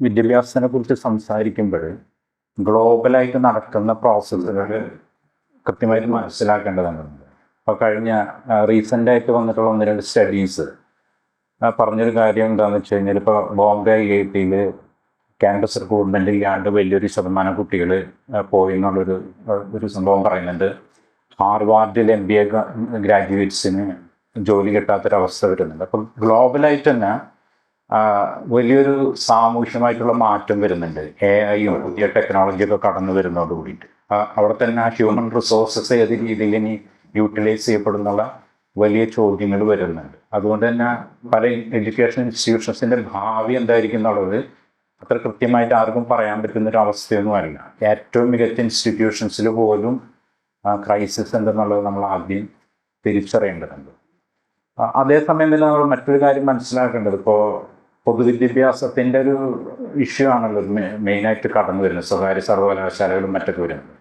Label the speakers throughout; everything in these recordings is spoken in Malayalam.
Speaker 1: വിദ്യാഭ്യാസത്തിനെ കുറിച്ച് സംസാരിക്കുമ്പോൾ ഗ്ലോബലായിട്ട് നടക്കുന്ന പ്രോസസ്സുകൾ കൃത്യമായിട്ട് മനസ്സിലാക്കേണ്ടതുണ്ട് അപ്പോൾ കഴിഞ്ഞ റീസെന്റ് ആയിട്ട് വന്നിട്ടുള്ള ഒന്ന് രണ്ട് സ്റ്റഡീസ് പറഞ്ഞൊരു കാര്യം എന്താണെന്ന് വെച്ച് കഴിഞ്ഞാൽ ഇപ്പോൾ ബോംബെ ഐ ഐ ടിയിൽ ക്യാമ്പസ് റിക്രൂട്ട്മെന്റ് ഇല്ലാണ്ട് വലിയൊരു ശതമാനം കുട്ടികൾ പോയി എന്നുള്ളൊരു ഒരു സംഭവം പറയുന്നുണ്ട്. ഹാർവാർഡിൽ എം ബി എ ഗ്രാജുവേറ്റ്സിന് ജോലി കിട്ടാത്തൊരവസ്ഥ വരുന്നുണ്ട്. അപ്പം ഗ്ലോബലായിട്ട് തന്നെ വലിയൊരു സാമൂഹ്യമായിട്ടുള്ള മാറ്റം വരുന്നുണ്ട്. എ ഐയും പുതിയ ടെക്നോളജിയൊക്കെ കടന്നു വരുന്നതോട് കൂടിയിട്ട്. അവിടെ തന്നെ ആ ഹ്യൂമൻ റിസോഴ്സസ് ഏത് രീതിയിൽ ഇനി യൂട്ടിലൈസ് ചെയ്യപ്പെടുന്നുള്ള വലിയ ചോദ്യങ്ങൾ വരുന്നുണ്ട്. അതുകൊണ്ട് തന്നെ പല എഡ്യൂക്കേഷൻ ഇൻസ്റ്റിറ്റ്യൂഷൻസിന്റെ ഭാവി എന്തായിരിക്കും എന്നുള്ളത് അത്ര കൃത്യമായിട്ട് ആർക്കും പറയാൻ പറ്റുന്ന ഒരു അവസ്ഥയൊന്നും അല്ല. ഏറ്റവും മികച്ച ഇൻസ്റ്റിറ്റ്യൂഷൻസിൽ പോലും ക്രൈസിസ് എന്തെന്നുള്ളത് നമ്മൾ ആദ്യം തിരിച്ചറിയേണ്ടതുണ്ട്. അതേസമയം തന്നെ നമ്മൾ മറ്റൊരു കാര്യം മനസ്സിലാക്കേണ്ടത്. ഇപ്പോൾ പൊതുവിദ്യാഭ്യാസത്തിന്റെ ഒരു ഇഷ്യൂ ആണല്ലോ മെയിനായിട്ട് കടന്നു വരുന്നത്. സ്വകാര്യ സർവകലാശാലകളും മറ്റൊക്കെ വരുന്നത്.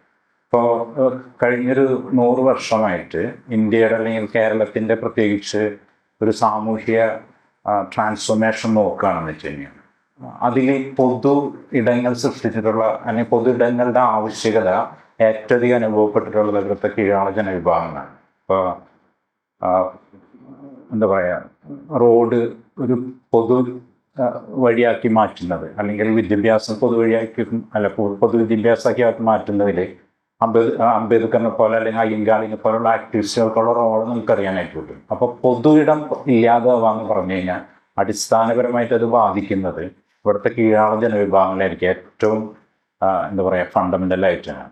Speaker 1: ഇപ്പോൾ കഴിഞ്ഞൊരു നൂറ് വർഷമായിട്ട് ഇന്ത്യയുടെ അല്ലെങ്കിൽ കേരളത്തിന്റെ പ്രത്യേകിച്ച് ഒരു സാമൂഹ്യ ട്രാൻസ്ഫോർമേഷൻ നോക്കുകയാണെന്ന് വെച്ച് കഴിഞ്ഞാൽ അതിൽ പൊതു ഇടങ്ങൾ സൃഷ്ടിച്ചിട്ടുള്ള അല്ലെങ്കിൽ പൊതു ഇടങ്ങളുടെ ആവശ്യകത ഏറ്റവും അധികം അനുഭവപ്പെട്ടിട്ടുള്ളത് ഇവിടുത്തെ കീഴാള ജനവിഭാഗങ്ങളാണ്. ഇപ്പോൾ എന്താ പറയുക റോഡ് ഒരു പൊതു വഴിയാക്കി മാറ്റുന്നത്. അല്ലെങ്കിൽ വിദ്യാഭ്യാസം പൊതുവഴിയാക്കി അല്ല പൊതുവിദ്യാഭ്യാസമാക്കി പൊതുവിദ്യാഭ്യാസമാക്കി മാറ്റുന്നതിൽ അംബേദ് അംബേദ്കറിനെ പോലെ അല്ലെങ്കിൽ അയ്യങ്കാളിനെ പോലുള്ള ആക്ടിവിസ്റ്റുകൾക്കുള്ള റോൾ നമുക്കറിയാനായിട്ട് പറ്റും. അപ്പോൾ പൊതു ഇടം ഇല്ലാതാവാന്ന് പറഞ്ഞു കഴിഞ്ഞാൽ അടിസ്ഥാനപരമായിട്ട് അത് ബാധിക്കുന്നത് ഇവിടുത്തെ കീഴാള ജനവിഭാഗങ്ങളായിരിക്കും ഏറ്റവും എന്താ പറയുക ആ,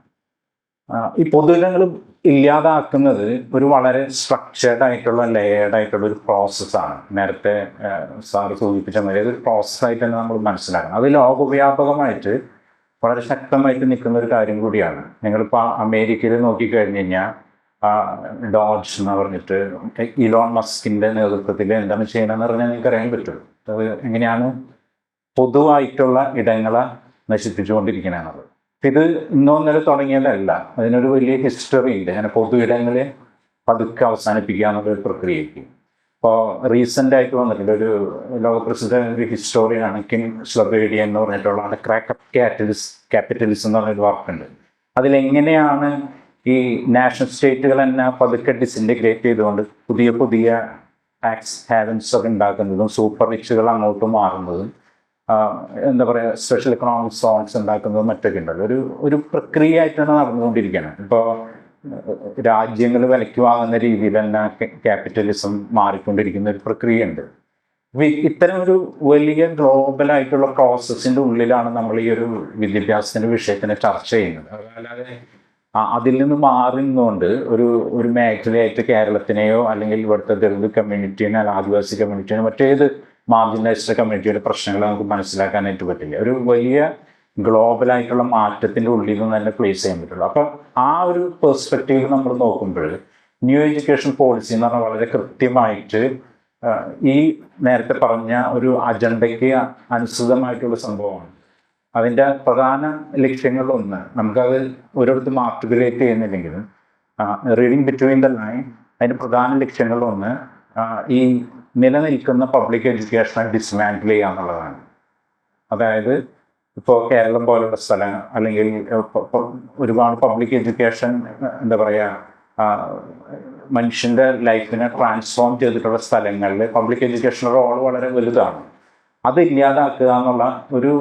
Speaker 1: ഈ പൊതുജനങ്ങൾ ഇല്ലാതാക്കുന്നത് ഒരു വളരെ സ്ട്രക്ചേർഡ് ആയിട്ടുള്ള ലെയേർഡ് ആയിട്ടുള്ള ഒരു പ്രോസസ്സാണ് നേരത്തെ സാറ് സൂചിപ്പിച്ച മാതിരി അതൊരു പ്രോസസ്സായിട്ട് തന്നെ നമ്മൾ മനസ്സിലാക്കണം. അത് ലോകവ്യാപകമായിട്ട് വളരെ ശക്തമായിട്ട് നിൽക്കുന്ന ഒരു കാര്യം കൂടിയാണ്. നിങ്ങളിപ്പോൾ അമേരിക്കയിൽ നോക്കിക്കഴിഞ്ഞ് കഴിഞ്ഞാൽ ഡോഡ്സ് എന്ന് പറഞ്ഞിട്ട് ഇലോൺ മസ്കിന്റെ നേതൃത്വത്തിൽ എന്താണ് ചെയ്യണമെന്ന് പറഞ്ഞാൽ നിങ്ങൾക്ക് അറിയാൻ പറ്റും. അത് എങ്ങനെയാണ് പൊതുവായിട്ടുള്ള ഇടങ്ങളെ നശിപ്പിച്ചുകൊണ്ടിരിക്കണമെന്നുള്ളത് ഇത് ഇന്നോ തുടങ്ങിയതല്ല. അതിനൊരു വലിയ ഹിസ്റ്ററി ഉണ്ട്. അങ്ങനെ പൊതു ഇടങ്ങളെ പതുക്കെ അവസാനിപ്പിക്കുക എന്നുള്ളൊരു പ്രക്രിയയ്ക്ക് ഇപ്പോൾ റീസെന്റ് ആയിട്ട് വന്നിട്ടുണ്ട്. ഒരു ലോകപ്രസിദ്ധ ഒരു ഹിസ്റ്റോറിയനാണ് കിം സ്ലബേഡിയ എന്ന് പറഞ്ഞിട്ടുള്ള ക്രാക്ക് ക്യാപിറ്റലിസ് ക്യാപിറ്റലിസം എന്ന് പറഞ്ഞൊരു വർക്കുണ്ട് അതിലെങ്ങനെയാണ് ഈ നാഷണൽ സ്റ്റേറ്റുകൾ തന്നെ പതുക്കെ ഡിസിന്റഗ്രേറ്റ് ചെയ്തുകൊണ്ട് പുതിയ പുതിയ ടാക്സ് ഹാവൻസ് ഒക്കെ ഉണ്ടാക്കുന്നതും സൂപ്പർ റിച്ചുകൾ അങ്ങോട്ട് മാറുന്നതും എന്താ പറയുക സ്പെഷ്യൽ എക്കണോമിക് സോൺസ് ഉണ്ടാക്കുന്നതും മറ്റൊക്കെ ഉണ്ടല്ലോ. ഒരു ഒരു പ്രക്രിയ ആയിട്ടാണ് നടന്നുകൊണ്ടിരിക്കുന്നത് ഇപ്പോൾ രാജ്യങ്ങൾ വിലയ്ക്ക് വാങ്ങുന്ന രീതിയിൽ തന്നെ ക്യാപിറ്റലിസം മാറിക്കൊണ്ടിരിക്കുന്ന ഒരു പ്രക്രിയ ഉണ്ട് അപ്പൊ ഇത്തരം ഒരു വലിയ ഗ്ലോബലായിട്ടുള്ള പ്രോസസ്സിന്റെ ഉള്ളിലാണ് നമ്മൾ ഈ ഒരു വിദ്യാഭ്യാസത്തിന്റെ വിഷയത്തിനെ ചർച്ച ചെയ്യുന്നത്. അതല്ലാതെ അതിൽ നിന്ന് മാറി നിന്നുകൊണ്ട് ഒരു ഒരു മേഖലയായിട്ട് കേരളത്തിനെയോ അല്ലെങ്കിൽ ഇവിടുത്തെ ദളിത് കമ്മ്യൂണിറ്റീനോ അല്ലെങ്കിൽ ആദിവാസി കമ്മ്യൂണിറ്റീനോ മറ്റേത് മാർജിനൈസ്ഡ് കമ്മ്യൂണിറ്റിയുടെ പ്രശ്നങ്ങൾ നമുക്ക് മനസ്സിലാക്കാനായിട്ട് പറ്റില്ല. ഒരു വലിയ ഗ്ലോബലായിട്ടുള്ള മാറ്റത്തിന്റെ ഉള്ളിൽ നിന്ന് തന്നെ പ്ലേസ് ചെയ്യാൻ പറ്റുള്ളൂ. അപ്പം ആ ഒരു പെർസ്പെക്റ്റീവ് നമ്മൾ നോക്കുമ്പോൾ ന്യൂ എഡ്യൂക്കേഷൻ പോളിസി എന്ന് പറഞ്ഞാൽ വളരെ കൃത്യമായിട്ട് ഈ നേരത്തെ പറഞ്ഞ ഒരു അജണ്ടയ്ക്ക് അനുസൃതമായിട്ടുള്ള സംഭവമാണ്. അതിന്റെ പ്രധാന ലക്ഷ്യങ്ങളിലൊന്ന് നമുക്കത് ഒരിടത്ത് ആർട്ടിക്കുലേറ്റ് ചെയ്യുന്നില്ലെങ്കിലും റീഡിങ് ബിറ്റ്വീൻ ദ ലൈൻ അതിന്റെ പ്രധാന ലക്ഷ്യങ്ങളിലൊന്ന് ഈ നിലനിൽക്കുന്ന പബ്ലിക് എഡ്യൂക്കേഷനെ ഡിസ്മാൻഡിൽ ചെയ്യുക എന്നുള്ളതാണ്. അതായത് ഇപ്പോൾ കേരളം പോലുള്ള സ്ഥലം അല്ലെങ്കിൽ ഒരുപാട് പബ്ലിക് എഡ്യൂക്കേഷൻ എന്താ പറയുക മനുഷ്യന്റെ ലൈഫിനെ ട്രാൻസ്ഫോം ചെയ്തിട്ടുള്ള സ്ഥലങ്ങളിൽ പബ്ലിക് എഡ്യൂക്കേഷന്റെ റോൾ വളരെ വലുതാണ്. അത് ഇല്ലാതാക്കുക എന്നുള്ള ഒരു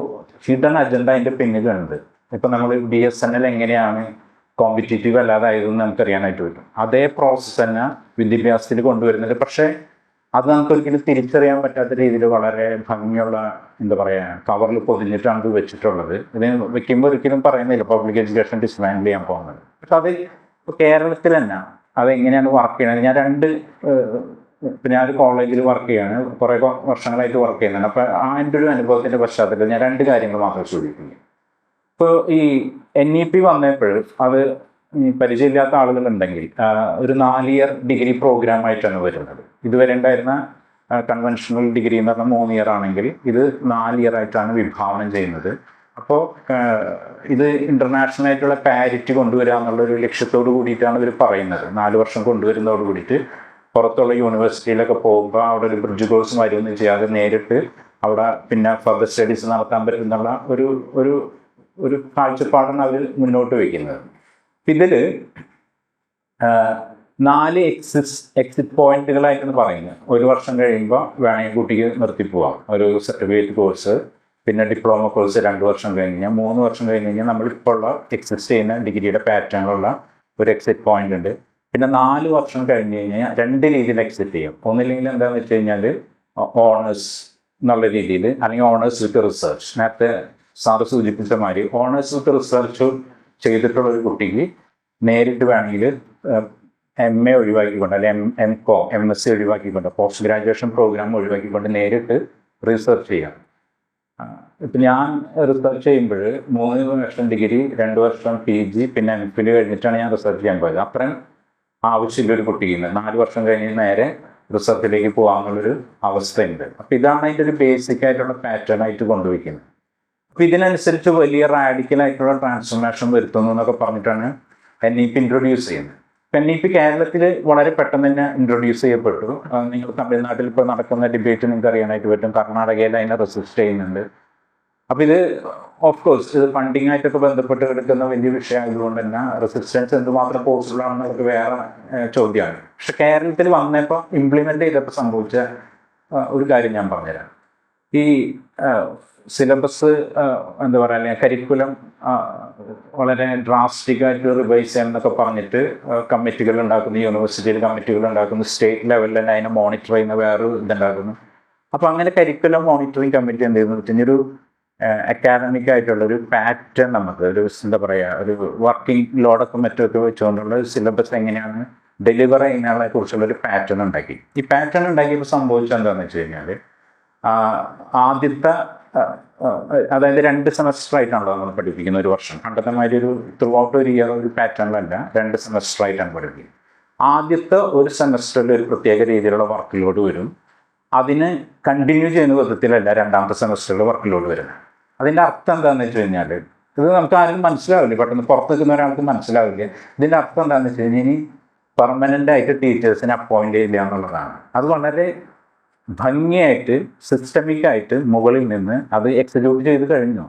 Speaker 1: ഹിഡൻ അജണ്ട അതിന്റെ പിന്നിലുണ്ട്. ഇപ്പം നമ്മൾ ബി എസ് എൻ എൽ എങ്ങനെയാണ് കോമ്പറ്റേറ്റീവ് അല്ലാതായതെന്ന് നമുക്കറിയാനായിട്ട് പറ്റും. അതേ പ്രോസസ്സ് തന്നെ വിദ്യാഭ്യാസത്തിൽ കൊണ്ടുവരുന്നത്. പക്ഷേ അത് നമുക്ക് ഒരിക്കലും തിരിച്ചറിയാൻ പറ്റാത്ത രീതിയിൽ വളരെ ഭംഗിയുള്ള എന്താ പറയുക കവറിൽ പൊതിഞ്ഞിട്ടാണ് വെച്ചിട്ടുള്ളത്. ഇത് വെക്കുമ്പോൾ ഒരിക്കലും പറയുന്നില്ല പബ്ലിക് എഡ്യൂക്കേഷൻ ഡിസ്മാൻഡിൽ ചെയ്യാൻ പോകുന്നത്. പക്ഷെ അത് കേരളത്തിൽ തന്നെ അതെങ്ങനെയാണ് വർക്ക് ചെയ്യുന്നത് ഞാൻ രണ്ട് ഇപ്പം ഞാനൊരു കോളേജിൽ വർക്ക് ചെയ്യാണ്. കുറേ വർഷങ്ങളായിട്ട് വർക്ക് ചെയ്യുന്നുണ്ട്. അപ്പോൾ ആ എന്റെ ഒരു അനുഭവത്തിന്റെ പശ്ചാത്തലത്തിൽ ഞാൻ രണ്ട് കാര്യങ്ങൾ മാത്രമേ ചോദിക്കുന്നു ഇപ്പോൾ ഈ എൻ ഇ പി വന്നപ്പോൾ അത് പരിചയമില്ലാത്ത ആളുകളുണ്ടെങ്കിൽ ഒരു നാല് ഇയർ ഡിഗ്രി പ്രോഗ്രാം ആയിട്ടാണ് വരുന്നത്. ഇതുവരെ ഉണ്ടായിരുന്ന കൺവെൻഷണൽ ഡിഗ്രി എന്ന് പറഞ്ഞാൽ മൂന്ന് ഇയർ ആണെങ്കിൽ ഇത് നാല് ഇയർ ആയിട്ടാണ് വിഭാവനം ചെയ്യുന്നത്. അപ്പോൾ ഇത് ഇന്റർനാഷണൽ ആയിട്ടുള്ള പാരിറ്റി കൊണ്ടുവരിക എന്നുള്ള ഒരു ലക്ഷ്യത്തോട് കൂടിയിട്ടാണ് ഇവർ പറയുന്നത്. നാല് വർഷം കൊണ്ടുവരുന്നതോട് കൂടിയിട്ട് പുറത്തുള്ള യൂണിവേഴ്സിറ്റിയിലൊക്കെ പോകുമ്പോൾ അവിടെ ഒരു ബ്രിഡ്ജ് കോഴ്സ് മരുന്ന് ചെയ്യാതെ നേരിട്ട് അവിടെ പിന്നെ ഫർദർ സ്റ്റഡീസ് നടത്താൻ പറ്റുന്നുള്ള ഒരു ഒരു ഒരു കാഴ്ചപ്പാടാണ് അവർ മുന്നോട്ട് വയ്ക്കുന്നത്. ഇതിൽ നാല് എക്സിസ് എക്സിറ്റ് പോയിന്റുകളായിട്ടെന്ന് പറയുന്നത്. ഒരു വർഷം കഴിയുമ്പോൾ വേണമെങ്കിൽ കുട്ടിക്ക് നിർത്തി പോവാം. ഒരു സർട്ടിഫിക്കറ്റ് കോഴ്സ് പിന്നെ ഡിപ്ലോമ കോഴ്സ് രണ്ട് വർഷം കഴിഞ്ഞ് കഴിഞ്ഞാൽ മൂന്ന് വർഷം കഴിഞ്ഞ് കഴിഞ്ഞാൽ നമ്മളിപ്പോൾ ഉള്ള എക്സിസ്റ്റ് ചെയ്യുന്ന ഡിഗ്രിയുടെ പാറ്റേണിലുള്ള ഒരു എക്സിറ്റ് പോയിന്റ് ഉണ്ട്. പിന്നെ നാല് വർഷം കഴിഞ്ഞ് കഴിഞ്ഞാൽ രണ്ട് രീതിയിൽ എക്സിറ്റ് ചെയ്യും. ഒന്നില്ലെങ്കിൽ എന്താണെന്ന് വെച്ച് കഴിഞ്ഞാൽ ഓണേഴ്സ് എന്നുള്ള രീതിയിൽ അല്ലെങ്കിൽ ഓണേഴ്സ് വിത്ത് റിസർച്ച് നേരത്തെ സാറ് സൂചിപ്പിച്ച മാതിരി ഓണേഴ്സ് വിത്ത് റിസർച്ച് ചെയ്തിട്ടുള്ള ഒരു കുട്ടിക്ക് നേരിട്ട് വേണമെങ്കിൽ എം എ ഒഴിവാക്കിക്കൊണ്ട് അല്ലെ M M com M S C ഒഴിവാക്കിക്കൊണ്ട് പോസ്റ്റ് ഗ്രാജുവേഷൻ പ്രോഗ്രാം ഒഴിവാക്കിക്കൊണ്ട് നേരിട്ട് റിസർച്ച് ചെയ്യാം. ഇപ്പം ഞാൻ റിസർച്ച് ചെയ്യുമ്പോൾ മൂന്ന് വർഷം ഡിഗ്രി രണ്ട് വർഷം പി ജി പിന്നെ എം ഫിൽ കഴിഞ്ഞിട്ടാണ് ഞാൻ റിസർച്ച് ചെയ്യാൻ പോയത്. അത്രയും ആവശ്യമില്ല ഒരു കുട്ടിക്ക് നാല് വർഷം കഴിഞ്ഞ് നേരെ റിസർച്ചിലേക്ക് പോകാമെന്നുള്ളൊരു അവസ്ഥയുണ്ട്. അപ്പം ഇതാണ് അതിന്റെ ഒരു ബേസിക് ആയിട്ടുള്ള പാറ്റേൺ ആയിട്ട് കൊണ്ടുവയ്ക്കുന്നത്. അപ്പം ഇതിനനുസരിച്ച് വലിയ റാഡിക്കൽ ആയിട്ടുള്ള ട്രാൻസ്ഫോർമേഷൻ വരുത്തുന്നു എന്നൊക്കെ പറഞ്ഞിട്ടാണ് എൻ ഇ പി ഇൻട്രൊഡ്യൂസ് ചെയ്യുന്നത്. എൻ ഇ പി കേരളത്തിൽ വളരെ പെട്ടെന്ന് തന്നെ ഇൻട്രൊഡ്യൂസ് ചെയ്യപ്പെട്ടു. നിങ്ങൾ തമിഴ്നാട്ടിൽ ഇപ്പോൾ നടക്കുന്ന ഡിബേറ്റ് നിങ്ങൾക്ക് അറിയാനായിട്ട് പറ്റും. കർണാടകയിൽ അതിനെ റെസിസ്റ്റ് ചെയ്യുന്നുണ്ട്. അപ്പോൾ ഇത് ഓഫ് കോഴ്സ് ഇത് ഫണ്ടിങ് ആയിട്ടൊക്കെ ബന്ധപ്പെട്ട് കിടക്കുന്ന വലിയ വിഷയമായതുകൊണ്ട് തന്നെ റെസിസ്റ്റൻസ് എന്തുമാത്രം പോസിബിൾ ആണെന്നുള്ളത് വേറെ ചോദ്യമാണ്. പക്ഷെ കേരളത്തിൽ വന്നപ്പോൾ ഇംപ്ലിമെന്റ് ചെയ്തപ്പോൾ സംഭവിച്ച ഒരു കാര്യം ഞാൻ പറഞ്ഞുതരാം. ഈ സിലബസ് എന്താ പറയുക കരിക്കുലം വളരെ ഡ്രാസ്റ്റിക് ആയിട്ട് റിവൈസ് ചെയ്യണം എന്നൊക്കെ പറഞ്ഞിട്ട് കമ്മിറ്റികൾ ഉണ്ടാക്കുന്നു യൂണിവേഴ്സിറ്റിയിൽ കമ്മിറ്റികൾ ഉണ്ടാക്കുന്നു സ്റ്റേറ്റ് ലെവലിൽ തന്നെ അതിനെ മോണിറ്റർ ചെയ്യുന്ന വേറെ ഇതുണ്ടാക്കുന്നു. അപ്പോൾ അങ്ങനെ കരിക്കുലം മോണിറ്ററിങ് കമ്മിറ്റി എന്ത് ചെയ്യുന്നു? വെച്ച് ഒരു അക്കാഡമിക് ആയിട്ടുള്ള ഒരു പാറ്റേൺ നമുക്ക് ഒരു എന്താ പറയുക ഒരു വർക്കിംഗ് ലോഡൊക്കെ മറ്റൊക്കെ വെച്ചുകൊണ്ടുള്ള സിലബസ് എങ്ങനെയാണ് ഡെലിവർ ചെയ്യുന്നതിനെ കുറിച്ചുള്ള ഒരു പാറ്റേൺ ഉണ്ടാക്കി. ഈ പാറ്റേൺ ഉണ്ടാക്കിയപ്പോൾ സംഭവിച്ചത് എന്താണെന്ന് വെച്ച് കഴിഞ്ഞാൽ ആദ്യത്തെ അതായത് രണ്ട് സെമസ്റ്റർ ആയിട്ടാണല്ലോ നമ്മൾ പഠിപ്പിക്കുന്ന ഒരു വർഷം. പണ്ടത്തെ മാതിരി ഒരു ത്രൂ ഔട്ട് ഒരു ഇയർ ഒരു പാറ്റേണിലല്ല രണ്ട് സെമസ്റ്റർ ആയിട്ടാണ് പഠിപ്പിക്കുന്നത്. ആദ്യത്തെ ഒരു സെമസ്റ്ററിൽ ഒരു പ്രത്യേക രീതിയിലുള്ള വർക്ക് ലോഡ് വരും. അതിന് കണ്ടിന്യൂ ചെയ്യുന്ന വിധത്തിലല്ല രണ്ടാമത്തെ സെമസ്റ്ററിൽ വർക്ക് ലോഡ് വരുന്നത്. അതിന്റെ അർത്ഥം എന്താണെന്ന് വെച്ച് കഴിഞ്ഞാൽ ഇത് നമുക്ക് ആരും മനസ്സിലാവില്ല. പെട്ടെന്ന് പുറത്ത് നിൽക്കുന്ന ഒരാൾക്ക് മനസ്സിലാവില്ല. ഇതിന്റെ അർത്ഥം എന്താണെന്ന് വെച്ച് കഴിഞ്ഞാൽ ഇനി പെർമനന്റ് ആയിട്ട് ടീച്ചേഴ്സിനെ അപ്പോയിന്റ് ചെയ്യില്ല എന്നുള്ളതാണ്. അത് വളരെ ഭംഗിയായിട്ട് സിസ്റ്റമിക് ആയിട്ട് മുകളിൽ നിന്ന് അത് എക്സിക്യൂട്ട് ചെയ്ത് കഴിഞ്ഞു.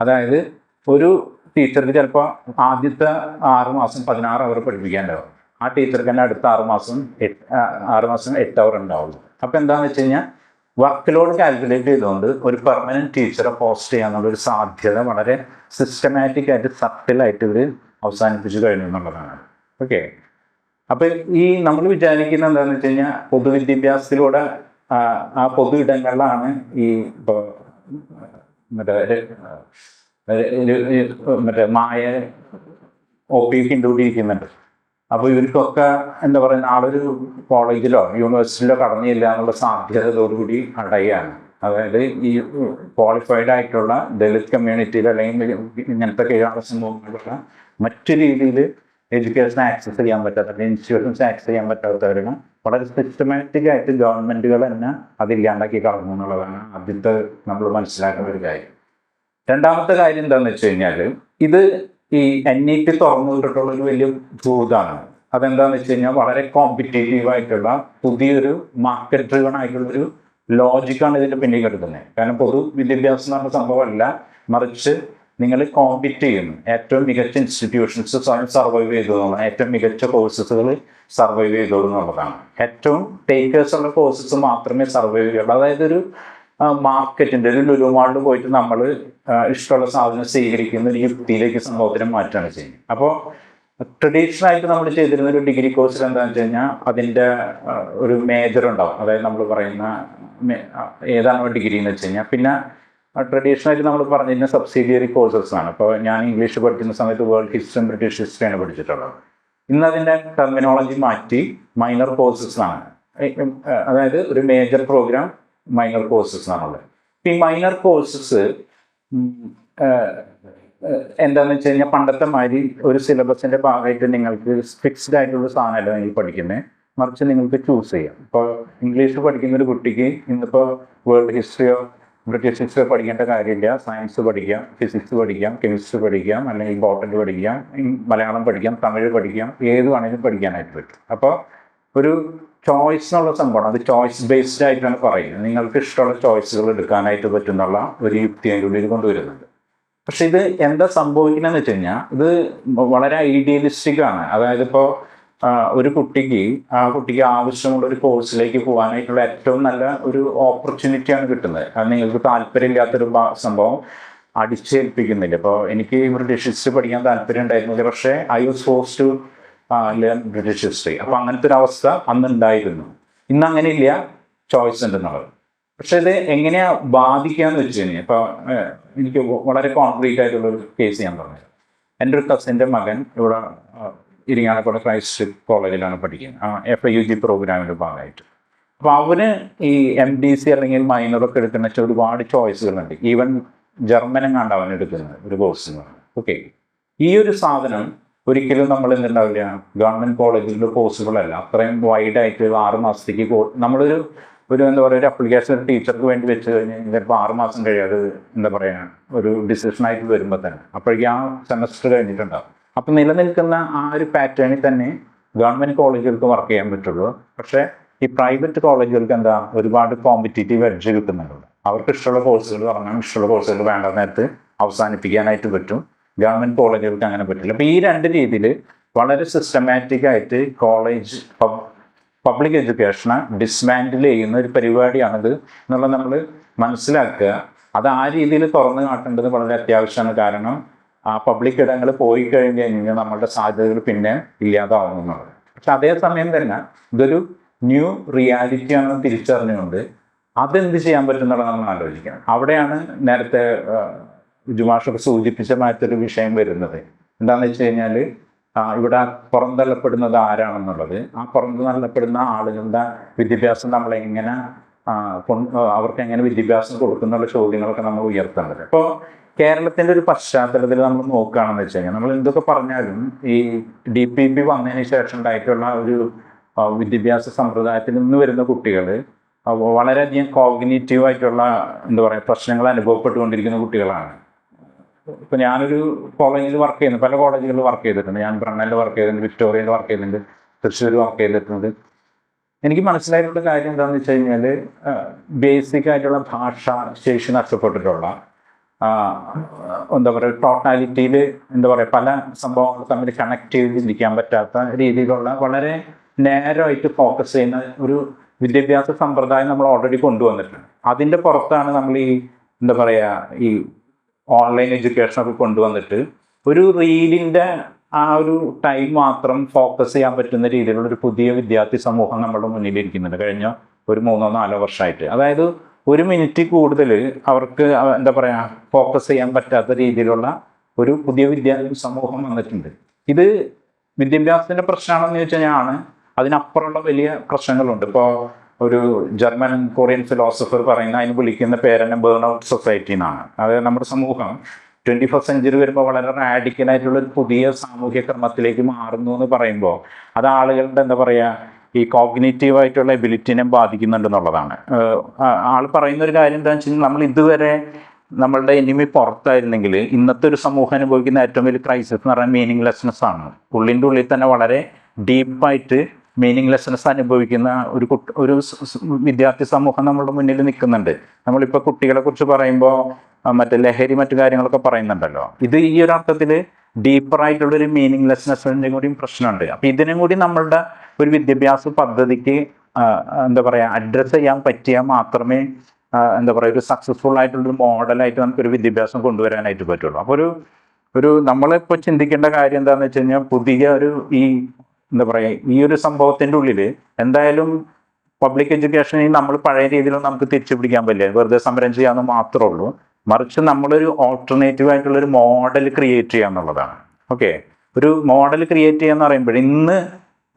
Speaker 1: അതായത് ഒരു ടീച്ചർക്ക് ചിലപ്പോൾ ആദ്യത്തെ ആറ് മാസം പതിനാറ് അവർ പഠിപ്പിക്കാനുണ്ടാവും. ആ ടീച്ചർക്ക് തന്നെ അടുത്ത ആറ് മാസം എട്ട് ആറുമാസം ആറ് മാസം എട്ട് അവർ ഉണ്ടാവുള്ളൂ. അപ്പോൾ എന്താണെന്ന് വെച്ച് കഴിഞ്ഞാൽ വർക്ക് ലോഡ് കാൽക്കുലേറ്റ് ചെയ്തുകൊണ്ട് ഒരു പെർമനന്റ് ടീച്ചറെ പോസ്റ്റ് ചെയ്യാനുള്ള ഒരു സാധ്യത വളരെ സിസ്റ്റമാറ്റിക് ആയിട്ട് സട്ടിലായിട്ട് ഇവർ അവസാനിപ്പിച്ചു കഴിഞ്ഞു എന്നുള്ളതാണ്. ഓക്കെ അപ്പോൾ ഈ നമ്മൾ വിചാരിക്കുന്ന എന്താണെന്ന് വെച്ച് കഴിഞ്ഞാൽ പൊതുവിദ്യാഭ്യാസത്തിലൂടെ ആ, പൊതു ഇടങ്ങളിലാണ് ഈ ഇപ്പോ മറ്റേ മറ്റേ മായ ഒ പി ഇരിക്കുന്നുണ്ട് അപ്പോൾ ഇവർക്കൊക്കെ എന്താ പറയുക നാളൊരു കോളേജിലോ യൂണിവേഴ്സിറ്റിയിലോ കടന്നില്ല എന്നുള്ള സാധ്യതയോടുകൂടി അടയാണ്. അതായത് ഈ ക്വാളിഫൈഡ് ആയിട്ടുള്ള ദളിത് കമ്മ്യൂണിറ്റിയിൽ അല്ലെങ്കിൽ ഇങ്ങനത്തെ കീഴാള സമൂഹങ്ങളിലുള്ള മറ്റു രീതിയിൽ എഡ്യൂക്കേഷൻ ആക്സസ് ചെയ്യാൻ പറ്റാത്ത ഇൻസ്റ്റിറ്റ്യൂഷൻസ് ആക്സസ് ചെയ്യാൻ പറ്റാത്തവരാണ് വളരെ സിസ്റ്റമാറ്റിക് ആയിട്ട് ഗവൺമെന്റുകൾ തന്നെ അതില്ലാണ്ടാക്കി കളഞ്ഞു എന്നുള്ളതാണ് ആദ്യത്തെ നമ്മൾ മനസ്സിലാക്കുന്ന ഒരു കാര്യം. രണ്ടാമത്തെ കാര്യം എന്താണെന്ന് വെച്ച് കഴിഞ്ഞാൽ ഇത് ഈ എൻ ഇ പി തുറന്നു വിട്ടിട്ടുള്ള ഒരു വലിയ ഭൂതാണ് അതെന്താണെന്ന് വെച്ച് കഴിഞ്ഞാൽ വളരെ കോമ്പറ്റേറ്റീവ് ആയിട്ടുള്ള പുതിയൊരു മാർക്കറ്റ് ഡ്രിവൺ ആയിട്ടുള്ള ഒരു ലോജിക്കാണ് ഇതിന്റെ പിന്നിൽ കിടക്കുന്നത്. കാരണം പൊതു വിദ്യാഭ്യാസം എന്ന് പറഞ്ഞ സംഭവമല്ല മറിച്ച് നിങ്ങൾ കോമ്പീറ്റ് ചെയ്യുന്നു. ഏറ്റവും മികച്ച ഇൻസ്റ്റിറ്റ്യൂഷൻസ് സ്വയം സർവൈവ് ചെയ്തു ഏറ്റവും മികച്ച കോഴ്സസുകൾ സർവൈവ് ചെയ്തു എന്നുള്ളതാണ്. ഏറ്റവും ടേക്കേഴ്സ് ഉള്ള കോഴ്സസ് മാത്രമേ സർവൈവ് ചെയ്യുള്ളൂ. അതായത് ഒരു മാർക്കറ്റിന്റെ ഒരു ലുലുമാളിൽ പോയിട്ട് നമ്മൾ ഇഷ്ടമുള്ള സാധനം സ്വീകരിക്കുന്ന ഒരു യുക്തിയിലേക്ക് സംഭവത്തിനെ മാറ്റുകയാണ് ചെയ്യുന്നത്. അപ്പോൾ ട്രഡീഷണൽ ആയിട്ട് നമ്മൾ ചെയ്തിരുന്ന ഒരു ഡിഗ്രി കോഴ്സിൽ എന്താണെന്ന് വെച്ച് കഴിഞ്ഞാൽ അതിന്റെ ഒരു മേജർ ഉണ്ടാവും. അതായത് നമ്മൾ പറയുന്ന ഏതാണോ ഡിഗ്രി എന്ന് വെച്ച് കഴിഞ്ഞാൽ പിന്നെ ട്രഡീഷണൽ നമ്മൾ പറഞ്ഞിരുന്ന സബ്സിഡിയറി കോഴ്സസ് ആണ്. ഇപ്പോൾ ഞാൻ ഇംഗ്ലീഷ് പഠിക്കുന്ന സമയത്ത് വേൾഡ് ഹിസ്റ്ററിയും ബ്രിട്ടീഷ് ഹിസ്റ്ററിയാണ് പഠിച്ചിട്ടുള്ളത്. ഇന്ന് അതിന്റെ ടെർമിനോളജി മാറ്റി മൈനർ കോഴ്സസ് ആണ്. അതായത് ഒരു മേജർ പ്രോഗ്രാം മൈനർ കോഴ്സസ് ആണുള്ളത്. ഈ മൈനർ കോഴ്സസ് എന്താണെന്ന് വെച്ച് കഴിഞ്ഞാൽ പണ്ടത്തെ മാതിരി ഒരു സിലബസിന്റെ ഭാഗമായിട്ട് നിങ്ങൾക്ക് ഫിക്സ്ഡ് ആയിട്ടുള്ള സാധനമല്ല നിങ്ങൾ പഠിക്കുന്നത് മറിച്ച് നിങ്ങൾക്ക് ചൂസ് ചെയ്യാം. ഇപ്പോൾ ഇംഗ്ലീഷ് പഠിക്കുന്ന ഒരു കുട്ടിക്ക് ഇന്നിപ്പോൾ വേൾഡ് ഹിസ്റ്ററിയോ ഹിസ്റ്ററിയോ പഠിക്കേണ്ട കാര്യമില്ല. സയൻസ് പഠിക്കാം ഫിസിക്സ് പഠിക്കാം കെമിസ്ട്രി പഠിക്കാം അല്ലെങ്കിൽ ബോട്ടണി പഠിക്കാം മലയാളം പഠിക്കാം തമിഴ് പഠിക്കാം ഏത് പഠിക്കാനായിട്ട് പറ്റും. അപ്പോൾ ഒരു ചോയ്സ് എന്നുള്ള സംഭവമാണ്. അത് ചോയ്സ് ബേസ്ഡ് ആയിട്ടാണ് പറയുന്നത്. നിങ്ങൾക്ക് ഇഷ്ടമുള്ള ചോയ്സുകൾ എടുക്കാനായിട്ട് പറ്റുന്നുള്ള ഒരു യുക്തി ഉള്ളിൽ കൊണ്ടുവരുന്നുണ്ട്. പക്ഷെ ഇത് എന്താ സംഭവിക്കണമെന്ന് വെച്ച് കഴിഞ്ഞാൽ ഇത് വളരെ ഐഡിയലിസ്റ്റിക് ആണ്. അതായത് ഇപ്പോൾ ഒരു കുട്ടിക്ക് ആ കുട്ടിക്ക് ആവശ്യമുള്ള ഒരു കോഴ്സിലേക്ക് പോകാനായിട്ടുള്ള ഏറ്റവും നല്ല ഒരു ഓപ്പർച്യൂണിറ്റിയാണ് കിട്ടുന്നത്. കാരണം നിങ്ങൾക്ക് താല്പര്യമില്ലാത്തൊരു സംഭവം അടിച്ചേൽപ്പിക്കുന്നില്ല. അപ്പോൾ എനിക്ക് ബ്രിട്ടീഷ് ഹിസ്റ്ററി പഠിക്കാൻ താല്പര്യം ഉണ്ടായിരുന്നില്ല. പക്ഷേ I was force to learn British history അപ്പോൾ അങ്ങനത്തെ ഒരു അവസ്ഥ അന്ന് ഉണ്ടായിരുന്നു. ഇന്ന് അങ്ങനെ ഇല്ല ചോയ്സ് ഉണ്ടെന്നുള്ളത്. പക്ഷെ ഇത് എങ്ങനെയാ ബാധിക്കാന്ന് വെച്ച് കഴിഞ്ഞാൽ ഇപ്പോൾ എനിക്ക് വളരെ കോൺക്രീറ്റ് ആയിട്ടുള്ള ഒരു കേസ് ഞാൻ പറഞ്ഞത് എന്റെ ഒരു കസിന്റെ മകൻ ഇവിടെ ഇരിങ്ങാലക്കുട ക്രൈസ്റ്റ് കോളേജിലാണ് പഠിക്കുന്നത്. എഫ് യു ജി പ്രോഗ്രാമിന്റെ ഭാഗമായിട്ട്. അപ്പോൾ അവന് ഈ എം ഡി സി അല്ലെങ്കിൽ മൈനറൊക്കെ എടുക്കുന്ന വെച്ചാൽ ഒരുപാട് ചോയ്സുകളുണ്ട് ഈവൻ ജർമ്മനും കണ്ട് അവൻ എടുക്കുന്നത് ഒരു കോഴ്സ് ഓക്കെ ഈ ഒരു സാധനം ഒരിക്കലും നമ്മൾ എന്തുണ്ടാവില്ല ഗവൺമെന്റ് കോളേജിൽ പോസിബിൾ അല്ല അത്രയും വൈഡായിട്ട് ആറ് മാസത്തേക്ക് നമ്മളൊരു ഒരു എന്താ പറയുക ഒരു അപ്ലിക്കേഷൻ ഒരു ടീച്ചർക്ക് വേണ്ടി വെച്ച് കഴിഞ്ഞാൽ ചിലപ്പോൾ ആറ് മാസം കഴിയാതെ എന്താ പറയുക ഒരു ഡിസിഷനായിട്ട് വരുമ്പോൾ തന്നെ. അപ്പോഴേക്കും ആ സെമസ്റ്റർ കഴിഞ്ഞിട്ടുണ്ടാവും. അപ്പം നിലനിൽക്കുന്ന ആ ഒരു പാറ്റേണിൽ തന്നെ ഗവൺമെന്റ് കോളേജുകൾക്ക് വർക്ക് ചെയ്യാൻ പറ്റുള്ളൂ. പക്ഷേ ഈ പ്രൈവറ്റ് കോളേജുകൾക്ക് എന്താ ഒരുപാട് കോമ്പറ്റേറ്റീവ് എഡ്ജ് കിട്ടുന്നുണ്ട്. അവർക്ക് ഇഷ്ടമുള്ള കോഴ്സുകൾ പറഞ്ഞാൽ ഇഷ്ടമുള്ള കോഴ്സുകൾ വേണ്ട നേരത്ത് അവസാനിപ്പിക്കാനായിട്ട് പറ്റും. ഗവൺമെന്റ് കോളേജുകൾക്ക് അങ്ങനെ പറ്റില്ല. അപ്പോൾ ഈ രണ്ട് രീതിയിൽ വളരെ സിസ്റ്റമാറ്റിക് ആയിട്ട് കോളേജ് പബ്ലിക് എഡ്യൂക്കേഷനെ ഡിസ്മാൻഡിൽ ചെയ്യുന്ന ഒരു പരിപാടിയാണിത് എന്നുള്ളത് നമ്മൾ മനസ്സിലാക്കുക. അത് ആ രീതിയിൽ തുറന്നു കാട്ടേണ്ടത് വളരെ അത്യാവശ്യമാണ്. കാരണം ആ പബ്ലിക് ഇടങ്ങൾ പോയി കഴിഞ്ഞ് കഴിഞ്ഞാൽ നമ്മളുടെ സാധ്യതകൾ പിന്നെ ഇല്ലാതാവുന്നുള്ളത് പക്ഷെ അതേസമയം തന്നെ ഇതൊരു ന്യൂ റിയാലിറ്റി ആണെന്ന് തിരിച്ചറിഞ്ഞുകൊണ്ട് അതെന്ത് ചെയ്യാൻ പറ്റുന്നുള്ള നമ്മൾ ആലോചിക്കണം. അവിടെയാണ് നേരത്തെ ജുമാഷൊക്കെ സൂചിപ്പിച്ച മാറ്റൊരു വിഷയം വരുന്നത്. എന്താണെന്ന് വെച്ച് കഴിഞ്ഞാൽ ഇവിടെ പുറന്തള്ളപ്പെടുന്നത് ആരാണെന്നുള്ളത്. ആ പുറന്തള്ളപ്പെടുന്ന ആളുകളുടെ വിദ്യാഭ്യാസം നമ്മൾ എങ്ങനെ അവർക്ക് എങ്ങനെ വിദ്യാഭ്യാസം കൊടുക്കുന്നുള്ള ചോദ്യങ്ങളൊക്കെ നമ്മൾ ഉയർത്തേണ്ടത്. ഇപ്പോൾ കേരളത്തിന്റെ ഒരു പശ്ചാത്തലത്തിൽ നമ്മൾ നോക്കുകയാണെന്ന് വെച്ച് കഴിഞ്ഞാൽ നമ്മൾ എന്തൊക്കെ പറഞ്ഞാലും ഈ ഡി പി പി വന്നതിന് ശേഷം ഉണ്ടായിട്ടുള്ള ഒരു വിദ്യാഭ്യാസ സമ്പ്രദായത്തിൽ നിന്ന് വരുന്ന കുട്ടികൾ വളരെയധികം കോഗ്നേറ്റീവ് ആയിട്ടുള്ള എന്താ പറയുക പ്രശ്നങ്ങൾ അനുഭവപ്പെട്ടുകൊണ്ടിരിക്കുന്ന കുട്ടികളാണ്. ഇപ്പൊ ഞാനൊരു കോളേജിൽ വർക്ക് ചെയ്യുന്നു. പല കോളേജുകളിൽ വർക്ക് ചെയ്തിട്ടുണ്ട്. ഞാൻ ബ്രണ്ണനിൽ വർക്ക് ചെയ്തിട്ടുണ്ട്. വിക്ടോറിയയിൽ വർക്ക് ചെയ്തിട്ടുണ്ട്. തൃശ്ശൂർ വർക്ക് ചെയ്തിട്ടുണ്ട്. എനിക്ക് മനസ്സിലായിട്ടുള്ള കാര്യം എന്താണെന്ന് വെച്ച് കഴിഞ്ഞാൽ ബേസിക് ആയിട്ടുള്ള ഭാഷ ശേഷി നഷ്ടപ്പെട്ടിട്ടുള്ള എന്താ പറയുക ടോട്ടാലിറ്റിയിൽ എന്താ പറയുക പല സംഭവങ്ങൾ തമ്മിൽ കണക്ട് ചെയ്തിരിക്കാൻ പറ്റാത്ത രീതിയിലുള്ള വളരെ നേരമായിട്ട് ഫോക്കസ് ചെയ്യുന്ന ഒരു വിദ്യാഭ്യാസ സമ്പ്രദായം നമ്മൾ ഓൾറെഡി കൊണ്ടുവന്നിട്ടുണ്ട്. അതിന്റെ പുറത്താണ് നമ്മൾ ഈ എന്താ പറയുക ഈ ഓൺലൈൻ എഡ്യൂക്കേഷൻ ഒക്കെ കൊണ്ടുവന്നിട്ട് ഒരു റീലിന്റെ ആ ഒരു ടൈം മാത്രം ഫോക്കസ് ചെയ്യാൻ പറ്റുന്ന രീതിയിലുള്ള ഒരു പുതിയ വിദ്യാർത്ഥി സമൂഹം നമ്മുടെ മുന്നിലിരിക്കുന്നുണ്ട്. കഴിഞ്ഞ ഒരു മൂന്നോ നാലോ വർഷമായിട്ട്. അതായത് ഒരു മിനിറ്റ് കൂടുതൽ അവർക്ക് എന്താ പറയുക ഫോക്കസ് ചെയ്യാൻ പറ്റാത്ത രീതിയിലുള്ള ഒരു പുതിയ വിദ്യാഭ്യാസ സമൂഹം വന്നിട്ടുണ്ട്. ഇത് വിദ്യാഭ്യാസത്തിന്റെ പ്രശ്നമാണെന്ന് ചോദിച്ചാൽ കഴിഞ്ഞാണ് അതിനപ്പുറമുള്ള വലിയ പ്രശ്നങ്ങളുണ്ട്. ഇപ്പോൾ ഒരു ജർമ്മൻ കൊറിയൻ ഫിലോസഫർ പറയുന്ന അതിന് വിളിക്കുന്ന പേരെന്നെ ബേൺ ഔട്ട് സൊസൈറ്റി എന്നാണ്. അതായത് നമ്മുടെ സമൂഹം ട്വന്റി ഫസ്റ്റ് സെഞ്ചുറി വരുമ്പോൾ വളരെ റാഡിക്കലായിട്ടുള്ള ഒരു പുതിയ സാമൂഹ്യ ക്രമത്തിലേക്ക് മാറുന്നു എന്ന് പറയുമ്പോൾ അത് ആളുകളുടെ എന്താ പറയുക ഈ കോഗ്നേറ്റീവ് ആയിട്ടുള്ള എബിലിറ്റിനെ ബാധിക്കുന്നുണ്ടെന്നുള്ളതാണ്. ആൾ പറയുന്ന ഒരു കാര്യം എന്താണെന്ന് വെച്ചാൽ നമ്മൾ ഇതുവരെ നമ്മളുടെ എനിമി പുറത്തായിരുന്നെങ്കിൽ ഇന്നത്തെ ഒരു സമൂഹം അനുഭവിക്കുന്ന ഏറ്റവും വലിയ ക്രൈസിസ് എന്ന് പറയുന്നത് മീനിങ്ലെസ്നെസ് ആണ്. ഉള്ളിന്റെ ഉള്ളിൽ തന്നെ വളരെ ഡീപ്പായിട്ട് മീനിങ്ലെസ്നെസ് അനുഭവിക്കുന്ന ഒരു ഒരു വിദ്യാർത്ഥി സമൂഹം നമ്മളുടെ മുന്നിൽ നിൽക്കുന്നുണ്ട്. നമ്മളിപ്പോൾ കുട്ടികളെ കുറിച്ച് പറയുമ്പോൾ മറ്റേ ലഹരി മറ്റു കാര്യങ്ങളൊക്കെ പറയുന്നുണ്ടല്ലോ. ഇത് ഈ ഒരു അർത്ഥത്തിൽ ഡീപ്പറായിട്ടുള്ള ഒരു മീനിങ്ലെസ്നെസ്സിന്റെ കൂടിയും പ്രശ്നമുണ്ട്. അപ്പം ഇതിനും കൂടി നമ്മളുടെ ഒരു വിദ്യാഭ്യാസ പദ്ധതിക്ക് എന്താ പറയുക അഡ്രസ്സ് ചെയ്യാൻ പറ്റിയാൽ മാത്രമേ എന്താ പറയുക ഒരു സക്സസ്ഫുൾ ആയിട്ടുള്ള ഒരു മോഡലായിട്ട് നമുക്കൊരു വിദ്യാഭ്യാസം കൊണ്ടുവരാനായിട്ട് പറ്റുള്ളൂ. അപ്പോൾ ഒരു ഒരു നമ്മളിപ്പോൾ ചിന്തിക്കേണ്ട കാര്യം എന്താണെന്ന് വെച്ച് കഴിഞ്ഞാൽ പുതിയ ഒരു ഈ എന്താ പറയുക ഈ ഒരു സംഭവത്തിന്റെ ഉള്ളിൽ എന്തായാലും പബ്ലിക് എഡ്യൂക്കേഷനിൽ നമ്മൾ പഴയ രീതിയിലൊന്നും നമുക്ക് തിരിച്ചു പിടിക്കാൻ പറ്റില്ല. വെറുതെ സമരം ചെയ്യാമെന്ന് മാത്രമേ ഉള്ളൂ. മറിച്ച് നമ്മളൊരു ഓൾട്ടർനേറ്റീവ് ആയിട്ടുള്ള ഒരു മോഡൽ ക്രിയേറ്റ് ചെയ്യുക എന്നുള്ളതാണ്. ഓക്കെ ഒരു മോഡൽ ക്രിയേറ്റ് ചെയ്യുക എന്ന് പറയുമ്പോൾ ഇന്ന്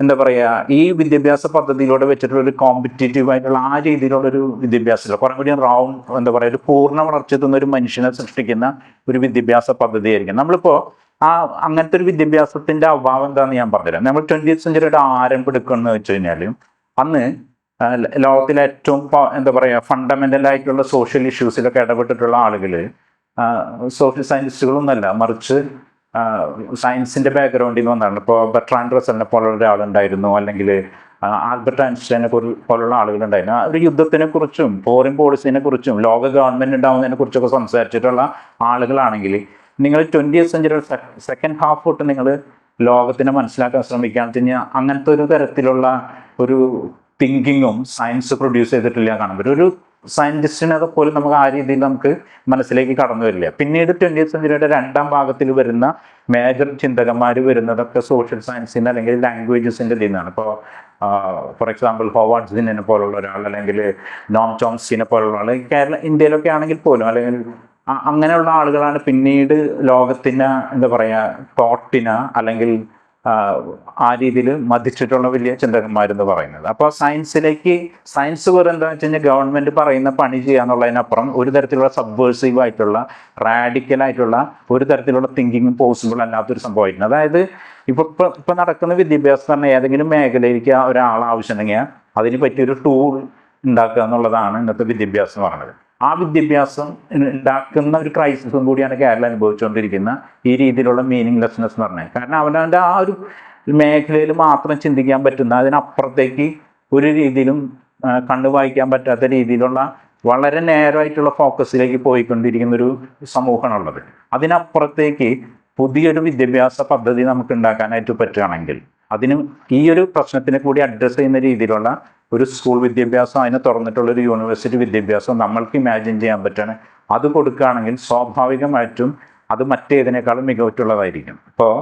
Speaker 1: എന്താ പറയുക ഈ വിദ്യാഭ്യാസ പദ്ധതിയിലൂടെ വെച്ചിട്ടുള്ള ഒരു കോമ്പറ്റേറ്റീവ് ആയിട്ടുള്ള ആ രീതിയിലുള്ള ഒരു വിദ്യാഭ്യാസമില്ല. കുറേ കൂടി റൗണ്ട് എന്താ പറയുക ഒരു പൂർണ വളർച്ച എത്തുന്ന ഒരു മനുഷ്യനെ സൃഷ്ടിക്കുന്ന ഒരു വിദ്യാഭ്യാസ പദ്ധതിയായിരിക്കും. നമ്മളിപ്പോൾ ആ അങ്ങനത്തെ ഒരു വിദ്യാഭ്യാസത്തിന്റെ അഭാവം എന്താണെന്ന് ഞാൻ പറഞ്ഞുതരാം. നമ്മൾ ട്വന്റി സെഞ്ചുറിയുടെ ആരംഭം എടുക്കുകയെന്ന് വെച്ച് കഴിഞ്ഞാൽ അന്ന് ലോകത്തിലെ ഏറ്റവും എന്താ പറയുക ഫണ്ടമെന്റൽ ആയിട്ടുള്ള സോഷ്യൽ ഇഷ്യൂസിലൊക്കെ ഇടപെട്ടിട്ടുള്ള ആളുകൾ സോഷ്യൽ സയന്റിസ്റ്റുകളൊന്നല്ല മറിച്ച് സയൻസിന്റെ ബാക്ക്ഗ്രൗണ്ടിൽ നിന്ന് വന്നതാണ് ഇപ്പോൾ ബെട്രാൻഡ് റസലിനെ പോലുള്ള ഒരാളുണ്ടായിരുന്നു അല്ലെങ്കിൽ ആൽബർട്ട് ഐൻസ്റ്റൈനെ പോലുള്ള ആളുകളുണ്ടായിരുന്നു. ഒരു യുദ്ധത്തിനെ കുറിച്ചും ഫോറിൻ പോളിസിനെ കുറിച്ചും ലോക ഗവൺമെന്റ് ഉണ്ടാവുന്നതിനെ കുറിച്ചൊക്കെ സംസാരിച്ചിട്ടുള്ള ആളുകളാണെങ്കിൽ നിങ്ങൾ ട്വന്റി സെഞ്ചുറി സെക്കൻഡ് ഹാഫ് തൊട്ട് നിങ്ങൾ ലോകത്തിനെ മനസ്സിലാക്കാൻ ശ്രമിക്കുകയാണെന്ന് വെച്ച് കഴിഞ്ഞാൽ അങ്ങനത്തെ ഒരു തരത്തിലുള്ള ഒരു തിങ്കിങ്ങും സയൻസ് പ്രൊഡ്യൂസ് ചെയ്തിട്ടില്ല കാണാൻ പറ്റും. ഒരു സയന്റിസ്റ്റിനെ പോലും നമുക്ക് ആ രീതിയിൽ നമുക്ക് മനസ്സിലേക്ക് കടന്നു വരില്ല. പിന്നീട് ട്വന്റി സെഞ്ചുറിയുടെ രണ്ടാം ഭാഗത്തിൽ വരുന്ന മേജർ ചിന്തകന്മാർ വരുന്നതൊക്കെ സോഷ്യൽ സയൻസിന്റെ അല്ലെങ്കിൽ ലാംഗ്വേജസിന്റെ ഇതിൽ നിന്നാണ്. ഇപ്പോൾ ഫോർ എക്സാമ്പിൾ ഹോവാർഡ് സിനെ പോലുള്ള ഒരാൾ അല്ലെങ്കിൽ നോം ചോംസിനെ പോലുള്ള ആൾ കേരള ഇന്ത്യയിലൊക്കെ ആണെങ്കിൽ പോലും അല്ലെങ്കിൽ അങ്ങനെയുള്ള ആളുകളാണ് പിന്നീട് ലോകത്തിന് എന്താ പറയുക തോട്ടിന് അല്ലെങ്കിൽ ആ, രീതിയിൽ മതിച്ചിട്ടുള്ള വലിയ ചിന്തകന്മാരെന്ന് പറയുന്നത്. അപ്പോൾ സയൻസിലേക്ക് സയൻസ് വേറെ എന്താ വെച്ച് കഴിഞ്ഞാൽ ഗവൺമെന്റ് പറയുന്ന പണി ചെയ്യാന്നുള്ളതിനപ്പുറം ഒരു തരത്തിലുള്ള സബ്വേഴ്സീവ് ആയിട്ടുള്ള റാഡിക്കൽ ആയിട്ടുള്ള ഒരു തരത്തിലുള്ള തിങ്കിങ്ങും പോസിബിൾ അല്ലാത്തൊരു സംഭവമായിരുന്നു അതായത് ഇപ്പോൾ ഇപ്പോൾ ഇപ്പോൾ നടക്കുന്ന വിദ്യാഭ്യാസം തന്നെ ഏതെങ്കിലും മേഖലയിലേക്ക് ഒരാൾ ആവശ്യമുണ്ടെങ്കിൽ അതിന് പറ്റിയൊരു ടൂൾ ഉണ്ടാക്കുക എന്നുള്ളതാണ് ഇന്നത്തെ വിദ്യാഭ്യാസം എന്ന് പറയുന്നത്. ആ വിദ്യാഭ്യാസം ഉണ്ടാക്കുന്ന ഒരു ക്രൈസിസും കൂടിയാണ് കേരളം അനുഭവിച്ചുകൊണ്ടിരിക്കുന്ന ഈ രീതിയിലുള്ള മീനിങ്ലെസ്നെസ് എന്ന് പറഞ്ഞത്. കാരണം അവനവന്റെ ആ ഒരു മേഖലയിൽ മാത്രം ചിന്തിക്കാൻ പറ്റുന്ന അതിനപ്പുറത്തേക്ക് ഒരു രീതിയിലും കണ്ണു വായിക്കാൻ പറ്റാത്ത രീതിയിലുള്ള വളരെ നേരമായിട്ടുള്ള ഫോക്കസിലേക്ക് പോയിക്കൊണ്ടിരിക്കുന്ന ഒരു സമൂഹമാണുള്ളത്. അതിനപ്പുറത്തേക്ക് പുതിയൊരു വിദ്യാഭ്യാസ പദ്ധതി നമുക്ക് ഉണ്ടാക്കാനായിട്ട് പറ്റുകയാണെങ്കിൽ അതിന് ഈ ഒരു പ്രശ്നത്തിനെ കൂടി അഡ്രസ്സ് ചെയ്യുന്ന രീതിയിലുള്ള ഒരു സ്കൂൾ വിദ്യാഭ്യാസം അതിനെ തുറന്നിട്ടുള്ള ഒരു യൂണിവേഴ്സിറ്റി വിദ്യാഭ്യാസം നമ്മൾക്ക് ഇമാജിൻ ചെയ്യാൻ പറ്റുകയാണ്. അത് കൊടുക്കുകയാണെങ്കിൽ സ്വാഭാവികമായിട്ടും അത് മറ്റേതിനേക്കാളും മികവുറ്റുള്ളതായിരിക്കും. ഇപ്പോൾ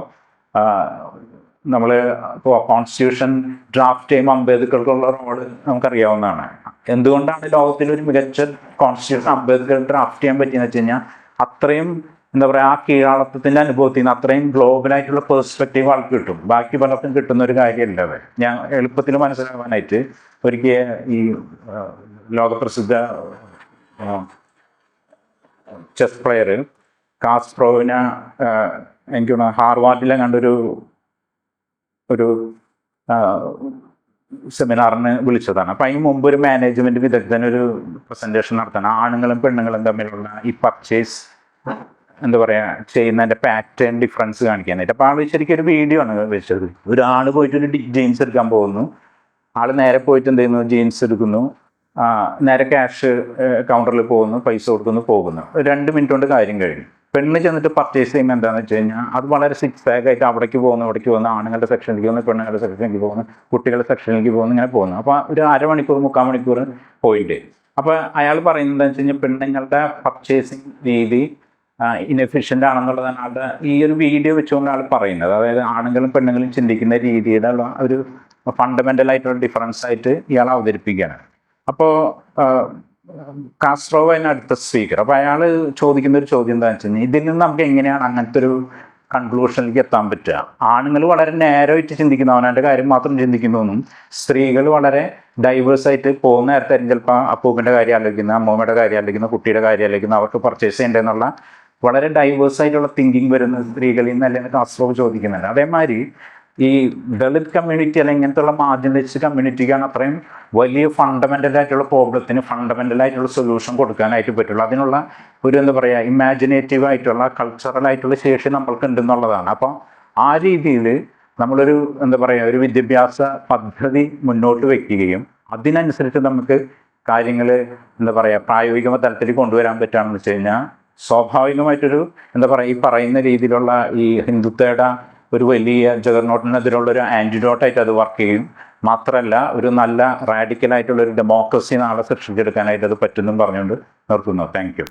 Speaker 1: നമ്മൾ ഇപ്പോൾ കോൺസ്റ്റിറ്റ്യൂഷൻ ഡ്രാഫ്റ്റ് ചെയ്യുമ്പോൾ അംബേദ്കർക്കുള്ള റോൾ നമുക്കറിയാവുന്നതാണ്. എന്തുകൊണ്ടാണ് ലോകത്തിൽ ഒരു മികച്ച കോൺസ്റ്റിറ്റ്യൂഷൻ അംബേദ്കർ ഡ്രാഫ്റ്റ് ചെയ്യാൻ പറ്റിയെന്ന് വെച്ച് കഴിഞ്ഞാൽ അത്രയും എന്താ പറയുക ആ കീഴാളത്വത്തിന്റെ അനുഭവത്തിൽ നിന്ന് അത്രയും ഗ്ലോബലായിട്ടുള്ള പെർസ്പെക്റ്റീവ് ആൾക്ക് കിട്ടും. ബാക്കി പലർക്കും കിട്ടുന്ന ഒരു കാര്യമല്ല ഞാൻ എളുപ്പത്തിൽ മനസ്സിലാക്കാനായിട്ട് ഒരിക്കൽ ഈ ലോകപ്രസിദ്ധ ചെസ് പ്ലെയർ കാസ്പ്രോവിനെ എനിക്ക് ഹാർവാർഡിലെ കണ്ടൊരു ഒരു സെമിനാറിന് വിളിച്ചതാണ്. അപ്പം അതിന് മുമ്പ് ഒരു മാനേജ്മെന്റ് വിദഗ്ധൻ ഒരു പ്രസന്റേഷൻ നടത്തണം. ആണുങ്ങളും പെണ്ണുങ്ങളും തമ്മിലുള്ള ഈ പർച്ചേസ് എന്താ പറയാ ചെയ്യുന്നതിന്റെ പാറ്റേൺ ഡിഫറൻസ് കാണിക്കാനായിട്ട്. അപ്പോൾ ആൾ ശരിക്കും ഒരു വീഡിയോ ആണ് വെച്ചത്. ഒരാൾ പോയിട്ട് ഒരു ജീൻസ് എടുക്കാൻ പോകുന്നു. ആൾ നേരെ പോയിട്ട് എന്ത് ചെയ്യുന്നു? ജീൻസ് എടുക്കുന്നു. നേരെ ക്യാഷ് കൗണ്ടറിൽ പോകുന്നു പൈസ കൊടുക്കുന്നു പോകുന്നു. രണ്ട് മിനിറ്റ് കൊണ്ട് കാര്യം കഴിഞ്ഞു. പെണ്ണ് ചെന്നിട്ട് പർച്ചേസ് ചെയ്യുമ്പോൾ എന്താണെന്ന് വെച്ച് കഴിഞ്ഞാൽ അത് വളരെ സിക്സ് പാക്ക് ആയിട്ട് അവിടേക്ക് പോകുന്നു അവിടേക്ക് പോകുന്നു. ആണുങ്ങളുടെ സെക്ഷനിലേക്ക് പോകുന്നു പെണ്ണുങ്ങളുടെ സെക്ഷനിലേക്ക് പോകുന്നു കുട്ടികളുടെ സെക്ഷനിലേക്ക് പോകുന്നു ഇങ്ങനെ പോകുന്നു. അപ്പോൾ ഒരു അരമണിക്കൂർ മുക്കാൽ മണിക്കൂർ പോയിട്ട് അപ്പോൾ അയാൾ പറയുന്നത് എന്താണെന്ന് വെച്ച് കഴിഞ്ഞാൽ പെണ്ണുങ്ങളുടെ പർച്ചേസിങ് രീതി ഇൻഎഫിഷ്യന്റ് ആണെന്നുള്ളതാണ് ആളുടെ ഈ ഒരു വീഡിയോ വെച്ചുകൊണ്ട് ആൾ പറയുന്നത്. അതായത് ആണുങ്ങളും പെണ്ണുങ്ങളും ചിന്തിക്കുന്ന രീതിയിലുള്ള ഒരു ഫണ്ടമെന്റൽ ആയിട്ടുള്ള ഡിഫറൻസ് ആയിട്ട് ഇയാൾ അവതരിപ്പിക്കുകയാണ്. അപ്പോൾ കാസ്ട്രോവ് അതിന് അടുത്ത സ്പീക്കർ അപ്പോൾ അയാൾ ചോദിക്കുന്ന ഒരു ചോദ്യം എന്താണെന്ന് വെച്ച് കഴിഞ്ഞാൽ ഇതിൽ നിന്ന് നമുക്ക് എങ്ങനെയാണ് അങ്ങനത്തെ ഒരു കൺക്ലൂഷനിലേക്ക് എത്താൻ പറ്റുക? ആണുങ്ങൾ വളരെ നേരമായിട്ട് ചിന്തിക്കുന്നു അവനവന്റെ കാര്യം മാത്രം ചിന്തിക്കുന്നതൊന്നും സ്ത്രീകൾ വളരെ ഡൈവേഴ്സ് ആയിട്ട് പോകുന്ന നേരത്തെ ചിലപ്പോൾ അപ്പൂപ്പന്റെ കാര്യം ആലോചിക്കുന്ന അമ്മൂമ്മയുടെ കാര്യം ആലോചിക്കുന്ന കുട്ടിയുടെ കാര്യം ആലോചിക്കുന്ന അവർക്ക് പർച്ചേസ് ചെയ്യേണ്ടതെന്നുള്ള വളരെ ഡൈവേഴ്സ് ആയിട്ടുള്ള തിങ്കിങ് വരുന്ന സ്ത്രീകളിൽ നിന്ന് അല്ലെങ്കിൽ കാസ്ട്രോവ് ചോദിക്കുന്നുണ്ട് അതേമാതിരി ഈ ദളിത് കമ്മ്യൂണിറ്റി അല്ലെങ്കിൽ ഇങ്ങനത്തുള്ള മാർജിനലൈസ്ഡ് കമ്മ്യൂണിറ്റിക്കാണ് അത്രയും വലിയ ഫണ്ടമെന്റൽ ആയിട്ടുള്ള പ്രോബ്ലത്തിന് ഫണ്ടമെന്റൽ ആയിട്ടുള്ള സൊല്യൂഷൻ കൊടുക്കാനായിട്ട് പറ്റുള്ളൂ. അതിനുള്ള ഒരു എന്താ പറയുക ഇമാജിനേറ്റീവ് ആയിട്ടുള്ള കൾച്ചറൽ ആയിട്ടുള്ള ശേഷി നമ്മൾക്ക് ഉണ്ടെന്നുള്ളതാണ് അപ്പം ആ രീതിയിൽ നമ്മളൊരു എന്താ പറയുക ഒരു വിദ്യാഭ്യാസ പദ്ധതി മുന്നോട്ട് വെക്കുകയും അതിനനുസരിച്ച് നമുക്ക് കാര്യങ്ങൾ എന്താ പറയുക പ്രായോഗിക തലത്തിൽ കൊണ്ടുവരാൻ പറ്റുകയാണെന്ന് വെച്ച് കഴിഞ്ഞാൽ സ്വാഭാവികമായിട്ടൊരു എന്താ പറയുക ഈ പറയുന്ന രീതിയിലുള്ള ഈ ഹിന്ദുത്വയുടെ ഒരു വലിയ ജഗർനോട്ടിനെതിരുള്ള ഒരു ആന്റിഡോട്ടായിട്ട് അത് വർക്ക് ചെയ്യും. മാത്രമല്ല ഒരു നല്ല റാഡിക്കലായിട്ടുള്ള ഒരു ഡെമോക്രസി നാളെ സൃഷ്ടിച്ചെടുക്കാനായിട്ട് അത് പറ്റുമെന്നും പറഞ്ഞുകൊണ്ട് നിർത്തുന്നു. താങ്ക്